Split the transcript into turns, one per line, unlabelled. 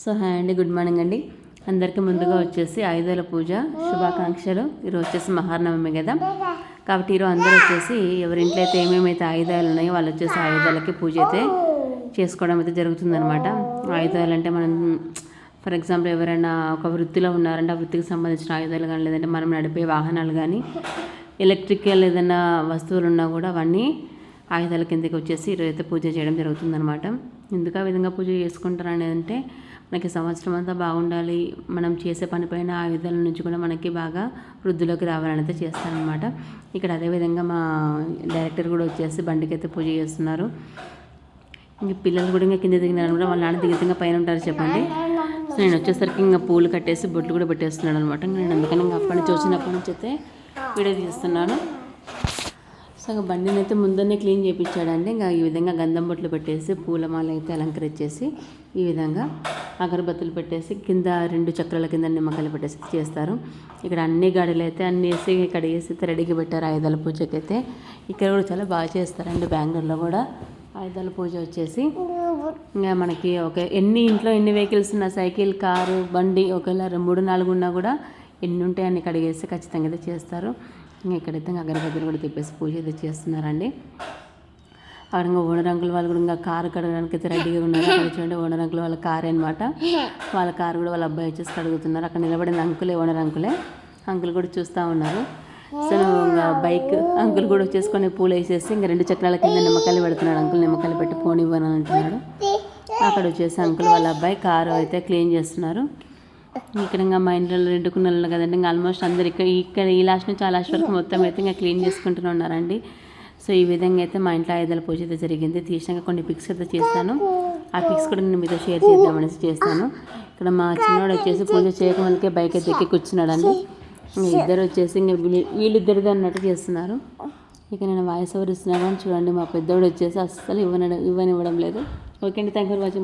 So hi అండి good morning అండి. అందరికీ ముందుగా వచ్చేసి ఆయుధాల పూజ శుభాకాంక్షలు. ఈరోజు వచ్చేసి మహానవమి కదా. కాబట్టి ఈరోజు అందరూ వచ్చేసి ఎవరింట్లో అయితే ఏమేమైతే ఆయుధాలు ఉన్నాయో వాళ్ళు వచ్చేసి ఆయుధాలకి పూజ అయితే చేసుకోవడం అయితే జరుగుతుందనమాట ఆయుధాలు అంటే మనం ఫర్ ఎగ్జాంపుల్ ఎవరైనా ఒక వృత్తిలో ఉన్నారంటే ఆ వృత్తికి సంబంధించిన ఆయుధాలు కానీ లేదంటే మనం నడిపే వాహనాలు కానీ ఎలక్ట్రికల్ ఏదైనా వస్తువులు ఉన్నా కూడా అవన్నీ ఆయుధాల కిందకి వచ్చేసి ఈరోజు అయితే పూజ చేయడం జరుగుతుందనమాట ఎందుకు ఆ విధంగా పూజ చేసుకుంటారు అనేది అంటే మనకి సంవత్సరం అంతా బాగుండాలి. మనం చేసే పనిపైన ఆయుధాల నుంచి కూడా మనకి బాగా వృద్ధిలోకి రావాలని అయితే చేస్తారనమాట ఇక్కడ అదేవిధంగా మా డైరెక్టర్ కూడా వచ్చేసి బండికైతే పూజ చేస్తున్నారు. ఇంకా పిల్లలు కూడా ఇంకా కింద దిగినారు కూడా వాళ్ళ నాన్న దిగుతంగా పైన ఉంటారు చెప్పండి. సో నేను వచ్చేసరికి ఇంకా పూలు కట్టేసి బొట్లు కూడా పెట్టేస్తున్నాడు అనమాట నేను అందుకని ఇంకా అప్పటి నుంచి వచ్చినప్పటి నుంచి అయితే వీడియో తీస్తున్నాను. సో ఇంకా బండిని అయితే ముందరనే క్లీన్ చేయించాడండి ఇంకా ఈ విధంగా గంధం బొట్లు పెట్టేసి పూలమాల అయితే అలంకరించేసి ఈ విధంగా అగరబత్తులు పెట్టేసి కింద రెండు చక్రాల కింద నిమ్మకాయలు పెట్టేసి చేస్తారు. ఇక్కడ అన్ని గాడులు అయితే అన్ని వేసి ఇక్కడ వేసి అయితే రెడీగా పెట్టారు. ఆయుధాల పూజకి అయితే ఇక్కడ కూడా చాలా బాగా చేస్తారండి బెంగళూరులో కూడా ఆయుధాల పూజ వచ్చేసి. ఇంకా మనకి ఒక ఎన్ని ఇంట్లో ఎన్ని వెహికల్స్ ఉన్నా సైకిల్ కారు బండి ఒకవేళ మూడు నాలుగు ఉన్నా కూడా ఎన్ని ఉంటాయని అన్ని కడిగేసి ఖచ్చితంగా అయితే చేస్తారు. ఇంకా ఇక్కడైతే ఇంకా అగరబత్తులు కూడా తిప్పేసి పూజ అయితే చేస్తున్నారండి. అక్కడ ఇంకా ఓనరంకుల వాళ్ళు కూడా ఇంకా కారు కడగడానికి అయితే రెడీగా ఉన్నారు. అక్కడ చూడండి ఓనరంకుల వాళ్ళ కారు అనమాట వాళ్ళ కారు కూడా వాళ్ళ అబ్బాయి వచ్చేసి కడుగుతున్నారు. అక్కడ నిలబడిన అంకులే ఓనర్ అంకులే. అంకుల్ కూడా చూస్తూ ఉన్నారు. సో ఇంకా బైక్ అంకుల్ కూడా వచ్చేసుకొని పూలు వేసేసి ఇంకా రెండు చక్రాల కింద నిమ్మకాయలు పెడుతున్నాడు. అంకుల్ నిమ్మకాయలు పెట్టి పోనివ్వను అంటున్నాడు. అక్కడ వచ్చేసి అంకుల్ వాళ్ళ అబ్బాయి కారు అయితే క్లీన్ చేస్తున్నారు. ఇక్కడ ఇంకా మా ఇంట్లో రెండుకున్న వాళ్ళు కదండి ఇంకా ఆల్మోస్ట్ అందరు ఇక్కడ ఇక్కడ ఈ లాస్ట్ నుంచి ఆ లాస్ట్ వరకు మొత్తం అయితే ఇంకా క్లీన్ చేసుకుంటూనే ఉన్నారండి. సో ఈ విధంగా అయితే మా ఇంట్లో ఆయుధాల పూజ అయితే జరిగింది. తీసినాక కొన్ని పిక్స్ అయితే చేస్తాను. ఆ పిక్స్ కూడా నేను మీతో షేర్ చేద్దామనేసి చేస్తాను. ఇక్కడ మా చిన్నోడు వచ్చేసి పూజ చేయకముందుకే బైక్ అయితే ఎక్కి కూర్చున్నాడండి. ఇంకా ఇద్దరు వచ్చేసి ఇంకా వీళ్ళిద్దరిది అన్నట్టు చేస్తున్నారు. ఇక నేను వాయిస్ ఓవర్ ఇస్తున్నాను. చూడండి మా పెద్దోడు వచ్చేసి అస్సలు ఇవ్వన ఇవ్వనివ్వడం లేదు. ఓకే అండి థ్యాంక్ ఫర్ వాచింగ్